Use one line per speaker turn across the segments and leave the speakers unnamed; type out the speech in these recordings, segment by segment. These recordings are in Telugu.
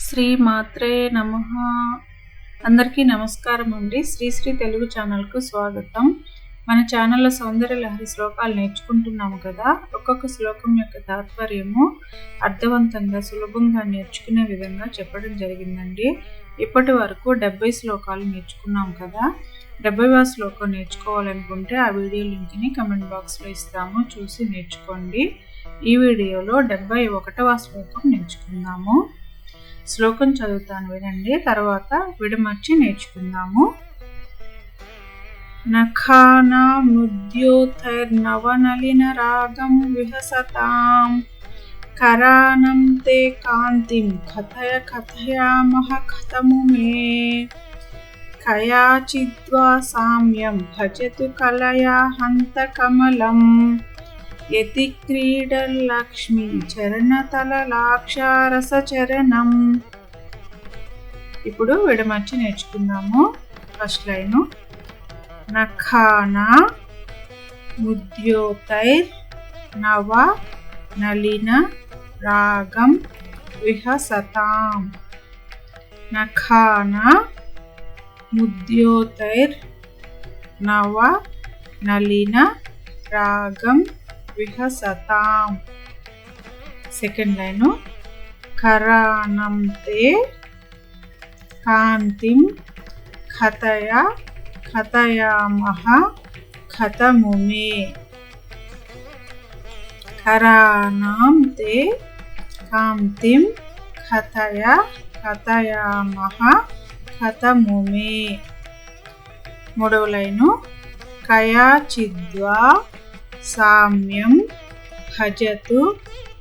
శ్రీ మాత్రే నమ. అందరికీ నమస్కారం అండి. శ్రీ శ్రీ తెలుగు ఛానల్కు స్వాగతం. మన ఛానల్లో సౌందర్య లహరి శ్లోకాలు నేర్చుకుంటున్నాము కదా. ఒక్కొక్క శ్లోకం యొక్క తాత్పర్యము అర్థవంతంగా సులభంగా నేర్చుకునే విధంగా చెప్పడం జరిగిందండి. ఇప్పటి వరకు డెబ్బై శ్లోకాలు నేర్చుకున్నాం కదా. డెబ్బైవ శ్లోకం నేర్చుకోవాలనుకుంటే ఆ వీడియో లింక్ని కమెంట్ బాక్స్లో ఇస్తాము. చూసి నేర్చుకోండి. ఈ వీడియోలో డెబ్బై ఒకటవ శ్లోకం నేర్చుకుందాము. శ్లోకం చదువుతాను వినండి తర్వాత విడమర్చి నేర్చుకుందాము. నఖానాముద్యోతైర్నవనలిన రాగం విహసతాం కరానం తే కాంతిం కథయ కథయామహ కథము మే. కయాచిద్వా సామ్యం భజతు కలయా హంత కమలం యతి క్రీడలక్ష్మి చరణతలలాక్షారస చరణం. ఇప్పుడు విడమర్చి నేర్చుకుందాము. First line. నఖానా ముద్యోతైర్ నవ నలిన రాగం విహసతాం నఖానా ముద్యోతైర్ నవ నలిన రాగం విహసతాం సెకండ్ లైను కరాణం తే కాంతిం కథయ కథయామహ కథము మే కరాణం తే కాంతిం కథయ కథయామహ కథము మే మూడవ లైను కయాచిద్వా సామ్యం భజతు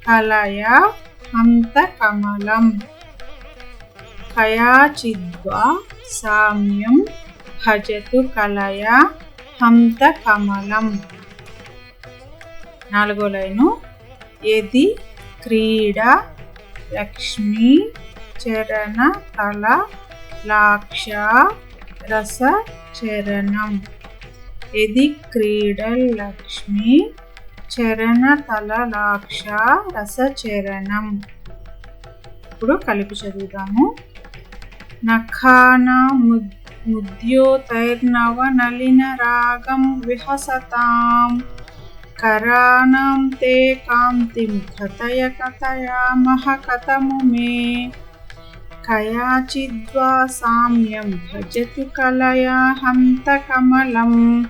కలయ అంతకమలం. కయాచిద్వా సామ్యం భజతు కలయ హంతకమలం నాలుగో లైను. ఎది క్రీడ లక్ష్మీ చరణ తల లాక్ష రస చరణం ఇది క్రీడలక్ష్మి చరణతలలాక్ష రసచరణం. ఇప్పుడు కలిపి చదువుదాము. నఖాన ముద్యోతైర్నవ నలిన రాగం విహసతాం. కరాణం తే కాంతిం కథయ కథయామహ కథము మే. కయాచిద్వా సామ్యం భజతు కలయా హంత కమలం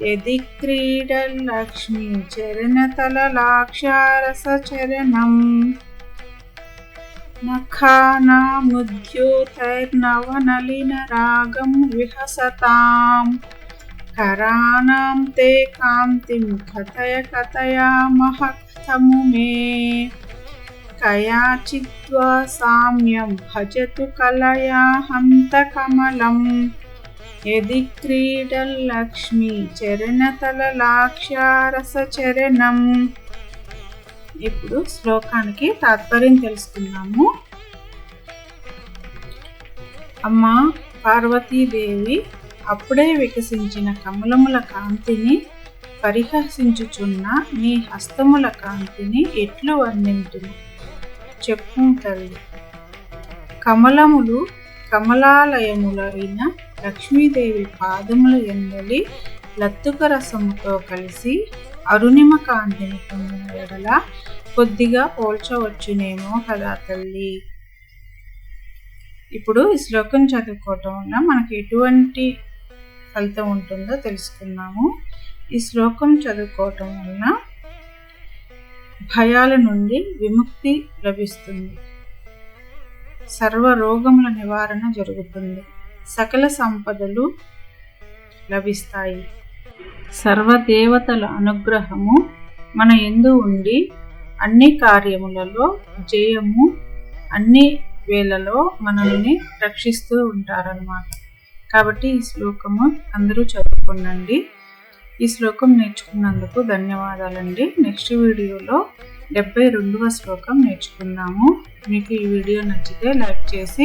యది క్రీడలక్ష్మి చరణతలలాక్షారస చరణం నఖానాముద్యోతైర్నవనలిన రాగం విహసతాం కరాణాం తే కాంతిం కథయ కథయామహ కథము మే కయాచిద్వా సామ్యం భజతు కలయా హంత చరణం ఇప్పుడు శ్లోకానికి తాత్పర్యం తెలుసుకుందాము. అమ్మ పార్వతీదేవి అప్పుడే వికసించిన కమలముల కాంతిని పరిహసించుచున్న నీ హస్తముల కాంతిని ఎట్లు వర్ణించును చెప్పు తల్లి. కమలములు కమలాలయములైన లక్ష్మీదేవి పాదముల ఎందలి లత్తుక రసముతో కలిసి అరుణిమ కాంతిని పొందిన ఎడల కొద్దిగా పోల్చవచ్చునేమో కదా తల్లి. ఇప్పుడు ఈ శ్లోకం చదువుకోవటం వల్ల మనకి ఎటువంటి ఫలితం ఉంటుందో తెలుసుకున్నాము ఈ శ్లోకం చదువుకోవటం వలన భయాల నుండి విముక్తి లభిస్తుంది. సర్వ రోగముల నివారణ జరుగుతుంది. సకల సంపదలు లభిస్తాయి. సర్వదేవతల అనుగ్రహము మన ఎందు ఉండి అన్ని కార్యములలో జయము అన్ని వేళలో మనల్ని రక్షిస్తూ ఉంటారనమాట కాబట్టి ఈ శ్లోకము అందరూ చదువుకునండి ఈ శ్లోకం నేర్చుకున్నందుకు ధన్యవాదాలండి. నెక్స్ట్ వీడియోలో డెబ్బై రెండవ శ్లోకం నేర్చుకున్నాము. మీకు ఈ వీడియో నచ్చితే లైక్ చేసి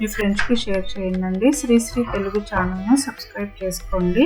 మీ ఫ్రెండ్స్కి షేర్ చేయండి. శ్రీ శ్రీ తెలుగు ఛానల్ను సబ్స్క్రైబ్ చేసుకోండి.